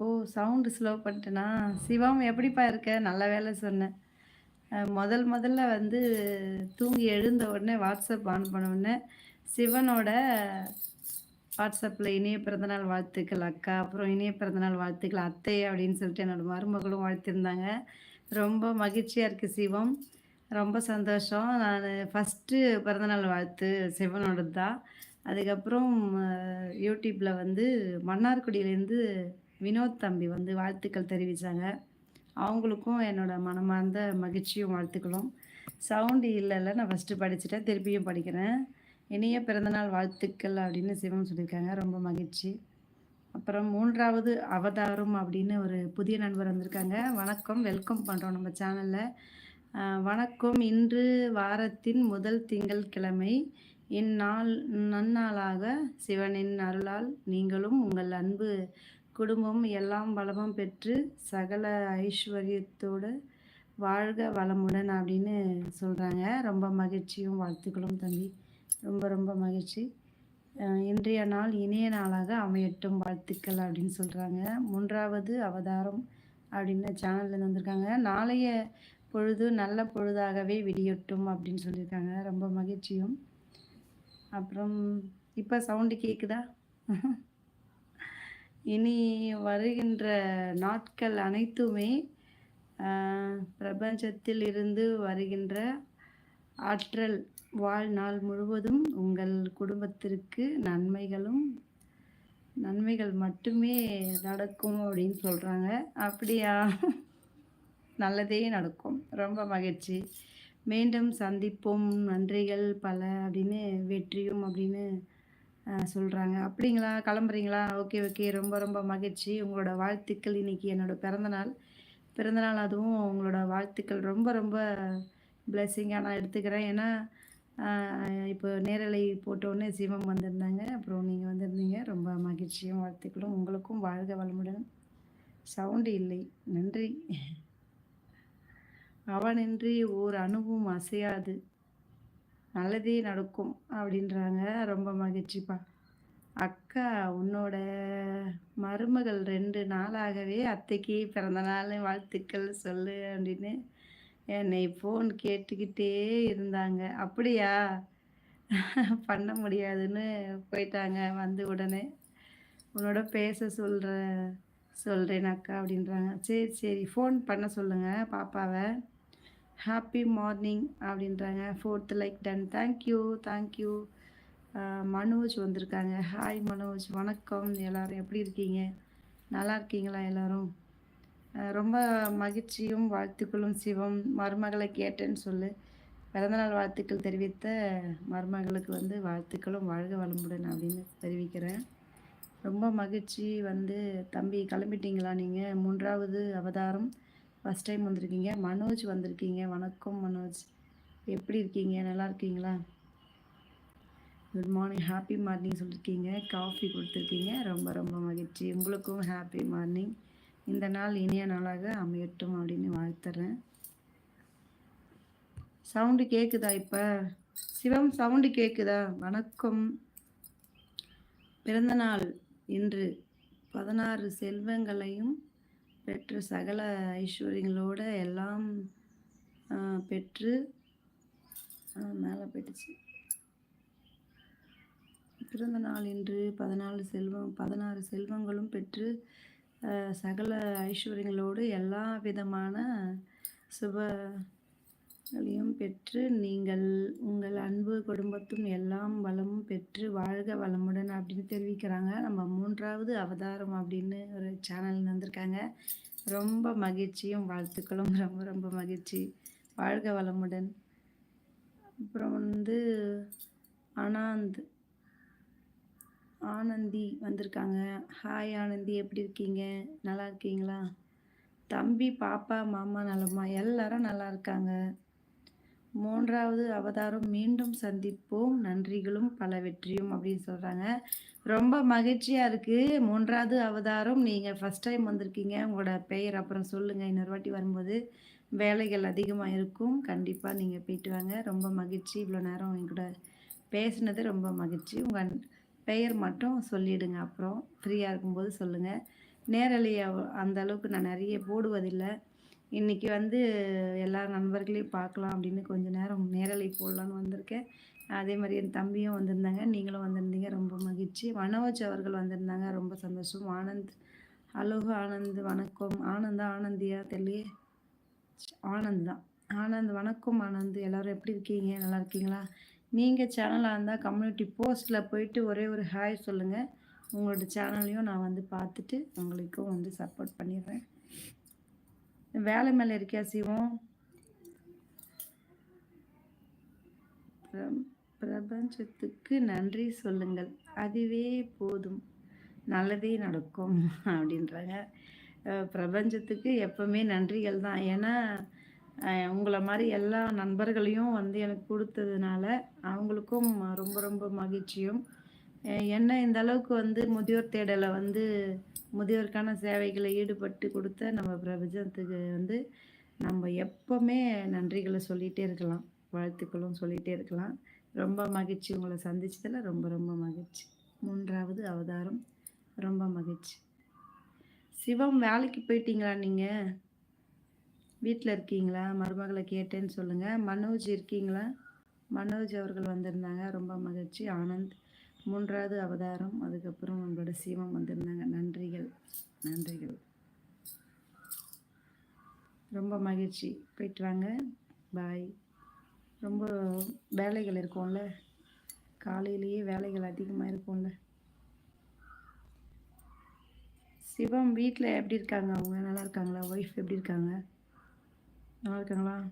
ஓ! Sound slow பண்ணிட்டேனா? சிவம் எப்படிப்பா இருக்க? நல்ல வேலை சொன்னேன் முதல் முதல்ல வந்து தூங்கி எழுந்த உடனே வாட்ஸ்அப் ஆன் பண்ண உடனே, சிவனோட வாட்ஸ்அப்பில் இனிய பிறந்தநாள் வாழ்த்துக்கள் அக்கா. அப்புறம் இனிய பிறந்தநாள் வாழ்த்துக்கள் அத்தை அப்படின்னு சொல்லிட்டு என்னோட மருமகளும் வாழ்த்திருந்தாங்க. ரொம்ப மகிழ்ச்சியாக இருக்குது சிவம். ரொம்ப சந்தோஷம். நான் ஃபஸ்ட்டு பிறந்தநாள் வாழ்த்து சிவனோடது தான். அதுக்கப்புறம் யூடியூப்பில் வந்து மன்னார்குடியிலேருந்து வினோத் தம்பி வந்து வாழ்த்துக்கள் தெரிவித்தாங்க அவங்களுக்கும் என்னோட மனமார்ந்த மகிழ்ச்சியும் வாழ்த்துக்களும். சவுண்டு இல்லைல்ல நான் ஃபர்ஸ்ட்டு படிச்சுட்டேன். திருப்பியும் படிக்கிறேன். இனிய பிறந்தநாள் வாழ்த்துக்கள் அப்படின்னு சிவம் சொல்லியிருக்காங்க. ரொம்ப மகிழ்ச்சி. அப்புறம் மூன்றாவது அவதாரம் அப்படின்னு ஒரு புதிய நண்பர் வந்திருக்காங்க. வணக்கம். வெல்கம் பண்ணுறோம் நம்ம சேனலில் வணக்கம். இன்று வாரத்தின் முதல் திங்கள் கிழமை இந்நாள் நன்னாளாக சிவனின் அருளால் நீங்களும் உங்கள் அன்பு குடும்பம் எல்லாம் வளமும் பெற்று சகல ஐஸ்வர்யத்தோடு வாழ்க வளமுடன் அப்படின்னு சொல்கிறாங்க ரொம்ப மகிழ்ச்சியும் வாழ்த்துக்களும் தம்பி. ரொம்ப ரொம்ப மகிழ்ச்சி. இன்றைய நாள் இனிய நாளாக அமையட்டும் வாழ்த்துக்கள் அப்படின்னு சொல்கிறாங்க மூன்றாவது அவதாரம் அப்படின்னு சேனலில் வந்திருக்காங்க. நாளைய பொழுது நல்ல பொழுதாகவே விடியட்டும் அப்படின்னு சொல்லியிருக்காங்க. ரொம்ப மகிழ்ச்சியும். அப்புறம் இப்போ சவுண்டு கேக்குதா? இனி வருகின்ற நாட்கள் அனைத்துமே பிரபஞ்சத்தில் இருந்து வருகின்ற ஆற்றல் வாழ்நாள் முழுவதும் உங்கள் குடும்பத்திற்கு நன்மைகளும் நன்மைகள் மட்டுமே நடக்கும் அப்படின்னு சொல்கிறாங்க அப்படியா? நல்லதே நடக்கும். ரொம்ப மகிழ்ச்சி. மீண்டும் சந்திப்போம். நன்றிகள் பல அப்படின்னு வெற்றியும் அப்படின்னு சொல்கிறாங்க அப்படிங்களா? கிளம்புறீங்களா? Okay, okay. ரொம்ப ரொம்ப மகிழ்ச்சி. உங்களோட வாழ்த்துக்கள் இன்னைக்கு என்னோட பிறந்தநாள். பிறந்தநாள் அதுவும் உங்களோட வாழ்த்துக்கள் ரொம்ப ரொம்ப பிளெஸ்ஸிங்காக நான் எடுத்துக்கிறேன். ஏன்னா, இப்போ நேரலை போட்டோன்னே சிவம் வந்திருந்தாங்க. அப்புறம் நீங்கள் வந்திருந்தீங்க. ரொம்ப மகிழ்ச்சியும் வாழ்த்துக்களும். உங்களுக்கும் வாழ்க வளமுடன். சவுண்டு இல்லை. நன்றி. அவனின்றி ஓர் அணுவும் அசையாது. நல்லதே நடக்கும் அப்படின்றாங்க. ரொம்ப மகிழ்ச்சிப்பா. அக்கா உன்னோட மருமகள் ரெண்டு நாளாகவே அத்தைக்கு பிறந்தநாள் வாழ்த்துக்கள் சொல்லு அப்படின்னு என்னை ஃபோன் கேட்டுக்கிட்டே இருந்தாங்க. அப்படியா? பண்ண முடியாதுன்னு போயிட்டாங்க வந்து உடனே. உன்னோட பேச சொல்கிற சொல்கிறேன் அக்கா அப்படின்றாங்க. சரி, சரி. ஃபோன் பண்ண சொல்லுங்கள் பாப்பாவை ஹாப்பி மார்னிங் அப்படின்றாங்க. Fourth like done. Thank you, thank you. Manoj வந்திருக்காங்க. ஹாய் மனோஜ். வணக்கம். எல்லாரும் எப்படி இருக்கீங்க? நல்லா இருக்கீங்களா எல்லோரும் ரொம்ப மகிழ்ச்சியும் வாழ்த்துக்களும் சிவம். மருமகளை கேட்டேன்னு சொல்லு. பிறந்தநாள் வாழ்த்துக்கள் தெரிவித்த மருமகளுக்கு வந்து வாழ்த்துக்களும் வாழ்க வளமுடன் அப்படின்னு தெரிவிக்கிறேன். ரொம்ப மகிழ்ச்சி வந்து தம்பி கிளம்பிட்டீங்களா நீங்கள் மூன்றாவது அவதாரம் ஃபர்ஸ்ட் டைம் வந்திருக்கீங்க. மனோஜ் வந்திருக்கீங்க. வணக்கம் மனோஜ். எப்படி இருக்கீங்க? நல்லா இருக்கீங்களா? Good morning. ஹாப்பி மார்னிங் சொல்லியிருக்கீங்க. காஃபி கொடுத்துருக்கீங்க ரொம்ப ரொம்ப மகிழ்ச்சி. உங்களுக்கும் ஹாப்பி மார்னிங். இந்த நாள் இனிய நாளாக அமையட்டும் அப்படின்னு வாழ்த்துறேன். சவுண்டு கேட்குதா இப்போ சிவம் சவுண்டு கேட்குதா வணக்கம். பிறந்தநாள் இன்று 16 செல்வங்களையும் பெற்று சகல ஐஸ்வர்யங்களோட எல்லாம் பெற்று மேலே போயிடுச்சு. பிறந்த நாள் இன்று 14 செல்வம் 16 செல்வங்களும் பெற்று சகல ஐஸ்வர்யங்களோடு எல்லா விதமான சுப சுபங்களையும் பெற்று நீங்கள் உங்கள் அன்பு குடும்பத்தும் எல்லாம் வளமும் பெற்று வாழ்க வளமுடன் அப்படின்னு தெரிவிக்கிறாங்க. நம்ம மூன்றாவது அவதாரம் அப்படின்னு ஒரு சேனல் வந்திருக்காங்க. ரொம்ப மகிழ்ச்சியும் வாழ்த்துக்களும். ரொம்ப ரொம்ப மகிழ்ச்சி. வாழ்க வளமுடன். அப்புறம் வந்து ஆனந்த் ஆனந்தி வந்திருக்காங்க. ஹாய் ஆனந்தி எப்படி இருக்கீங்க? நல்லா இருக்கீங்களா? தம்பி, பாப்பா, மாமா நலமா? எல்லாரும் நல்லா இருக்காங்க. மூன்றாவது அவதாரம் மீண்டும் சந்திப்போம். நன்றிகளும் பல வெற்றியும் அப்படின்னு சொல்றாங்க. ரொம்ப மகிழ்ச்சியா இருக்கு. மூன்றாவது அவதாரம் நீங்க ஃபர்ஸ்ட் டைம் வந்திருக்கீங்க. உங்களோட பெயர் அப்புறம் சொல்லுங்க. இன்னொரு வாட்டி வரும்போது வேலைகள் அதிகமாக இருக்கும். கண்டிப்பாக நீங்கள் போயிட்டு வாங்க. ரொம்ப மகிழ்ச்சி. இவ்வளோ நேரம் எங்கூட பேசினது ரொம்ப மகிழ்ச்சி. உங்கள் பெயர் மட்டும் சொல்லிடுங்க அப்புறம். ஃப்ரீயாக இருக்கும்போது சொல்லுங்கள் நேரலையை அந்த அளவுக்கு நான் நிறைய போடுவதில்லை இன்றைக்கி வந்து எல்லா நண்பர்களையும் பார்க்கலாம் அப்படின்னு கொஞ்சம் நேரம் நேரலை போடலான்னு வந்திருக்கேன். அதே மாதிரி என் தம்பியும் வந்திருந்தாங்க. நீங்களும் வந்திருந்தீங்க. ரொம்ப மகிழ்ச்சி. மனோஜ் அவர்கள் வந்திருந்தாங்க. ரொம்ப சந்தோஷம். ஆனந்த் ஹலோ ஆனந்த் வணக்கம். ஆனந்தா ஆனந்தியா? தெரியலையே. ஆனந்த். தான் ஆனந்த் வணக்கம் ஆனந்த். எல்லோரும் எப்படி இருக்கீங்க? நல்லா இருக்கீங்களா? நீங்கள் சேனலாக இருந்தால் கம்யூனிட்டி போஸ்ட்டில் போயிட்டு ஒரே ஒரு ஹாய் சொல்லுங்கள் உங்களோட சேனலையும் நான் வந்து பார்த்துட்டு உங்களுக்கும் வந்து சப்போர்ட் பண்ணிடுறேன். வேலை மேலே இருக்கியா சிவம்? பிரபஞ்சத்துக்கு நன்றி சொல்லுங்கள். அதுவே போதும். நல்லதே நடக்கும் அப்படின்றாங்க. பிரபஞ்சத்துக்கு எப்பவுமே நன்றிகள் தான். ஏன்னா உங்களை மாதிரி எல்லா நண்பர்களையும் வந்து எனக்கு கொடுத்ததுனால அவங்களுக்கும் ரொம்ப ரொம்ப மகிழ்ச்சியும். என்ன இந்த அளவுக்கு வந்து முதியோர் தேடலை வந்து முதியோருக்கான சேவைகளை ஈடுபட்டு கொடுத்த நம்ம பிரபஞ்சத்துக்கு வந்து நம்ம எப்போவுமே நன்றிகளை சொல்லிகிட்டே இருக்கலாம். வாழ்த்துக்களும் சொல்லிகிட்டே இருக்கலாம். ரொம்ப மகிழ்ச்சி உங்களை சந்திச்சதில் ரொம்ப ரொம்ப மகிழ்ச்சி. மூன்றாவது அவதாரம். ரொம்ப மகிழ்ச்சி. சிவம் வேலைக்கு போயிட்டீங்களா நீங்கள் வீட்டில் இருக்கீங்களா? மருமகளை கேட்டேன்னு சொல்லுங்கள் மனோஜ் இருக்கீங்களா? மனோஜ் அவர்கள் வந்திருந்தாங்க. ரொம்ப மகிழ்ச்சி. ஆனந்த். மூன்றாவது அவதாரம். அதுக்கப்புறம் உங்களோட சிவம் வந்திருந்தாங்க. நன்றிகள். நன்றிகள். ரொம்ப மகிழ்ச்சி. போயிட்டு வாங்க. பாய் ரொம்ப வேலைகள் இருக்கும்ல. காலையிலேயே வேலைகள் அதிகமாக இருக்கும்ல. சிவம் வீட்டில் எப்படி இருக்காங்க? அவங்க நல்லா இருக்காங்களா? ஒய்ஃப் எப்படி இருக்காங்க? நல்லா இருக்காங்களா?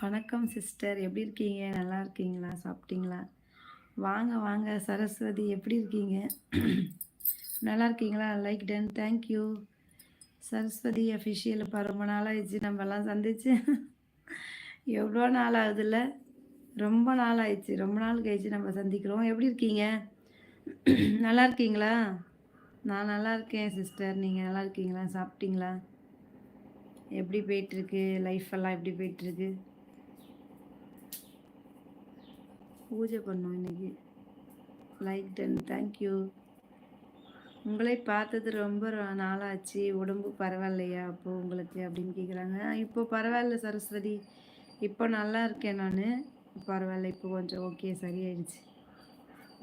வணக்கம் சிஸ்டர் எப்படி இருக்கீங்க? நல்லா இருக்கீங்களா? சாப்பிட்டீங்களா? வாங்க வாங்க. சரஸ்வதி எப்படி இருக்கீங்க? நல்லா இருக்கீங்களா? Like done thank you Saraswathi official இப்போ ரொம்ப நாளாகிடுச்சு நம்மலாம் சந்திச்சு. எவ்வளோ நாள் ஆகுதுல்ல? ரொம்ப நாள் ஆயிடுச்சு. ரொம்ப நாள் கழிச்சு நம்ம சந்திக்கிறோம். எப்படி இருக்கீங்க? நல்லா இருக்கீங்களா? நான் நல்லா இருக்கேன் சிஸ்டர் நீங்கள் நல்லா இருக்கீங்களா? சாப்பிட்டீங்களா? எப்படி போயிட்டுருக்கு லைஃப் எல்லாம் எப்படி போயிட்டுருக்கு பூஜை பண்ணோம் இன்னைக்கு. லைக் டன் தேங்க்யூ உங்களை பார்த்தது ரொம்ப நாளாச்சு. உடம்பு பரவாயில்லையா அப்போது உங்களுக்கு அப்படின்னு கேட்குறாங்க இப்போ பரவாயில்ல சரஸ்வதி. இப்போ நல்லா இருக்கேன் நான். பரவாயில்ல இப்போ கொஞ்சம் ஓகே சரியாயிடுச்சு.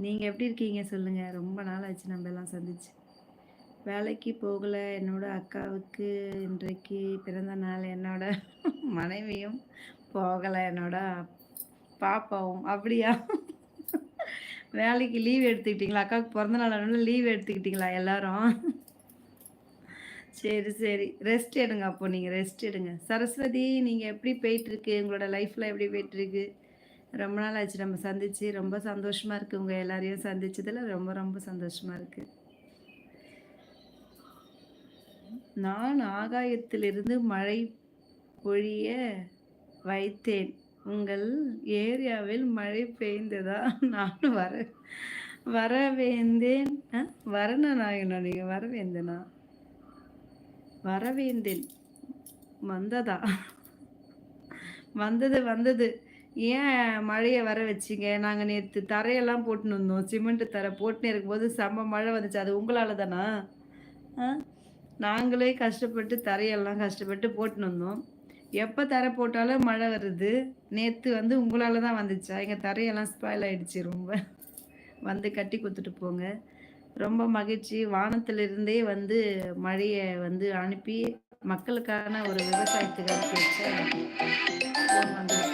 நீங்கள் எப்படி இருக்கீங்க சொல்லுங்கள் ரொம்ப நாள் ஆச்சு நம்ம எல்லாம் சந்திச்சு. வேலைக்கு போகலை. என்னோட அக்காவுக்கு இன்றைக்கு பிறந்த நாள். என்னோட மனைவியும் போகலை. என்னோட பாப்பாவும் அப்படியா? வேலைக்கு லீவ் எடுத்துக்கிட்டிங்களா? அக்காவுக்கு பிறந்த நாள் லீவ் எடுத்துக்கிட்டிங்களா எல்லாரும்? சரி சரி. ரெஸ்ட் எடுங்க அப்போ நீங்கள் ரெஸ்ட் எடுங்க. சரஸ்வதி நீங்கள் எப்படி போயிட்டுருக்கு? உங்களோட லைஃப்பில் எப்படி போயிட்டுருக்கு? ரொம்ப நாள் ஆச்சு நம்ம சந்திச்சு. ரொம்ப சந்தோஷமாக இருக்குது உங்கள் எல்லாரையும் சந்திச்சதில். ரொம்ப ரொம்ப சந்தோஷமாக இருக்குது நான் ஆகாயத்திலிருந்து மழை பொழிய வைத்தேன். உங்கள் ஏரியாவில் மழை பெய்ந்ததா? நான் வர வரவேந்தேன். வரணநாயகனா நீங்கள் வரவேந்தனா? வரவேந்தேன். வந்ததா? வந்தது வந்தது. ஏன் மழையை வர வச்சிங்க? நாங்கள் நேற்று தரையெல்லாம் போட்டுன்னு வந்தோம். சிமெண்ட்டு தரை போட்டுன்னு இருக்கும்போது செம்ம மழை வந்துச்சு. அது உங்களால் தானா ஆ? நாங்களே கஷ்டப்பட்டு தரையெல்லாம் கஷ்டப்பட்டு போட்டுன்னு வந்தோம். எப்போ தரை போட்டாலும் மழை வருது? நேற்று வந்து உங்களால் தான் வந்துச்சா? எங்கள் தரையெல்லாம் ஸ்பாயில் ஆகிடுச்சு ரொம்ப வந்து கட்டி கொடுத்துட்டு போங்க. ரொம்ப மகிழ்ச்சி. வானத்திலிருந்தே வந்து மழையை வந்து அனுப்பி மக்களுக்கான ஒரு விவசாயத்துக்கு வந்து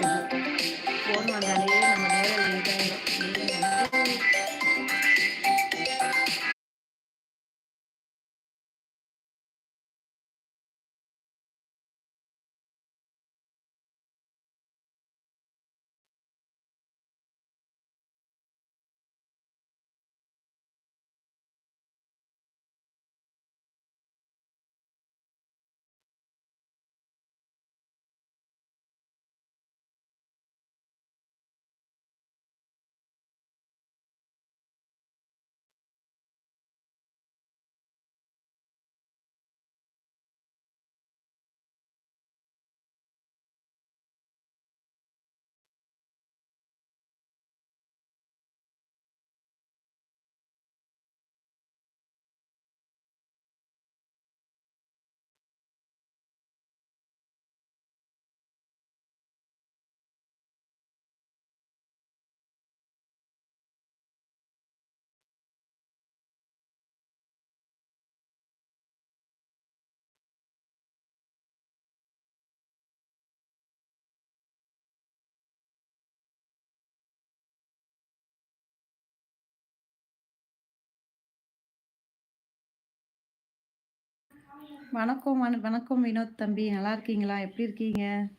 வணக்கம் வணக்கம் வினோத் தம்பி. நல்லா இருக்கீங்களா? எப்படி இருக்கீங்க?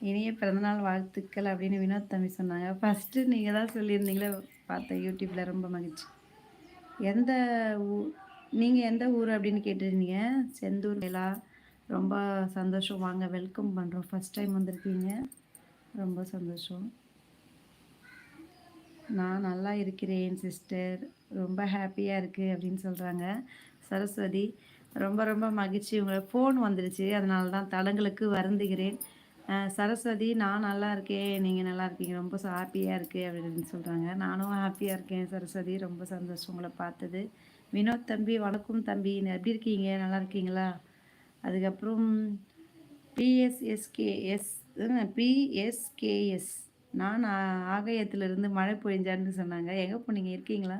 இனிய பிறந்தநாள் வாழ்த்துக்கள் அப்படின்னு வினோத் தம்பி சொன்னாங்க. ஃபஸ்ட்டு நீங்கள் தான் சொல்லியிருந்தீங்களே பார்த்தேன் யூடியூப்பில் ரொம்ப மகிழ்ச்சி. எந்த ஊ நீங்கள் எந்த ஊர் அப்படின்னு கேட்டிருந்தீங்க? செந்தூர் வேலா ரொம்ப சந்தோஷம். வாங்க வெல்கம் பண்ணுறோம் ஃபஸ்ட் டைம் வந்திருக்கீங்க. ரொம்ப சந்தோஷம். நான் நல்லா இருக்கிறேன் சிஸ்டர் ரொம்ப ஹாப்பியாக இருக்குது அப்படின்னு சொல்கிறாங்க சரஸ்வதி ரொம்ப ரொம்ப மகிழ்ச்சி. உங்களை ஃபோன் வந்துடுச்சு அதனால தான் தடங்களுக்கு வருந்துகிறேன். சரஸ்வதி நான் நல்லா இருக்கேன். நீங்கள் நல்லா இருக்கீங்க. ரொம்ப ஹாப்பியாக இருக்குது அப்படின்னு சொல்கிறாங்க நானும் ஹாப்பியாக இருக்கேன் சரஸ்வதி. ரொம்ப சந்தோஷம் உங்களை பார்த்தது. வினோத் தம்பி வணக்கம் தம்பி. எப்படி இருக்கீங்க? நல்லா இருக்கீங்களா? அதுக்கப்புறம் பிஎஸ்எஸ்கேஎஸ் பிஎஸ்கேஎஸ் நான் ஆகாயத்திலிருந்து மழை பொழிஞ்சான்னு சொன்னாங்க. எங்கே போனீங்க இருக்கீங்களா?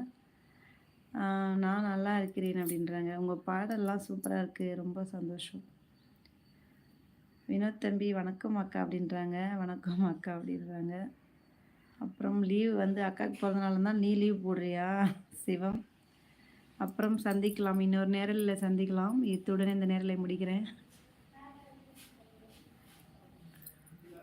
நான் நல்லா இருக்கிறேன் அப்படின்றாங்க. உங்கள் பாடல்லாம் சூப்பராக இருக்குது ரொம்ப சந்தோஷம். வினோத் தம்பி வணக்கம் அக்கா அப்படின்றாங்க. வணக்கம் அக்கா அப்படின்றாங்க. அப்புறம் லீவ் வந்து அக்காவுக்கு பிறந்தநாள் தான் நீ லீவ் போடுறியா? சிவம். அப்புறம் சந்திக்கலாம். இன்னொரு நேரில் சந்திக்கலாம். இத்துடன் இந்த நேரில் முடிக்கிறேன்.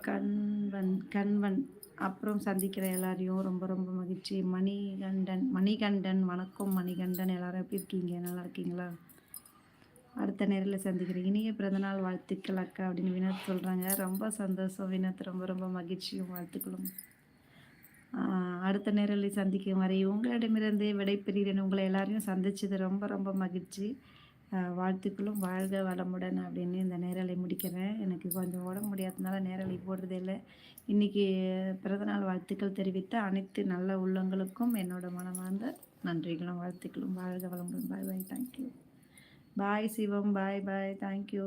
கண்வன் கண்வன். அப்புறம் சந்திக்கிற எல்லாரையும் ரொம்ப ரொம்ப மகிழ்ச்சி. மணிகண்டன் மணிகண்டன் வணக்கம் மணிகண்டன். எல்லாரும் எப்படி இருக்கீங்க? நல்லா இருக்கீங்களா? அடுத்த நேரில் சந்திக்கிறேன். இனிய பிறந்தநாள் வாழ்த்துக்கள் அக்கா அப்படின்னு வினோத் சொல்கிறாங்க ரொம்ப சந்தோஷம் வினோத். ரொம்ப ரொம்ப மகிழ்ச்சியும் வாழ்த்துக்களும். அடுத்த நேரில் சந்திக்கும் வரை உங்களிடமிருந்து விடைபெறுகிறேன். உங்களை எல்லாரையும் சந்திச்சது ரொம்ப ரொம்ப மகிழ்ச்சி. வாழ்த்துக்களும். வாழ்க வளமுடன் அப்படின்னு இந்த நேரலை முடிக்கிறேன். எனக்கு கொஞ்சம் உடம்பு முடியாததுனால நேரலை போடுறதே இல்லை இன்றைக்கி பிறந்தநாள் வாழ்த்துக்கள் தெரிவித்த அனைத்து நல்ல உள்ளங்களுக்கும் என்னோட மனமார்ந்த நன்றிகளும் வாழ்த்துக்களும். வாழ்க வளமுடன். பாய் பாய். தேங்க்யூ பாய் சிவம். பாய் பாய் தேங்க்யூ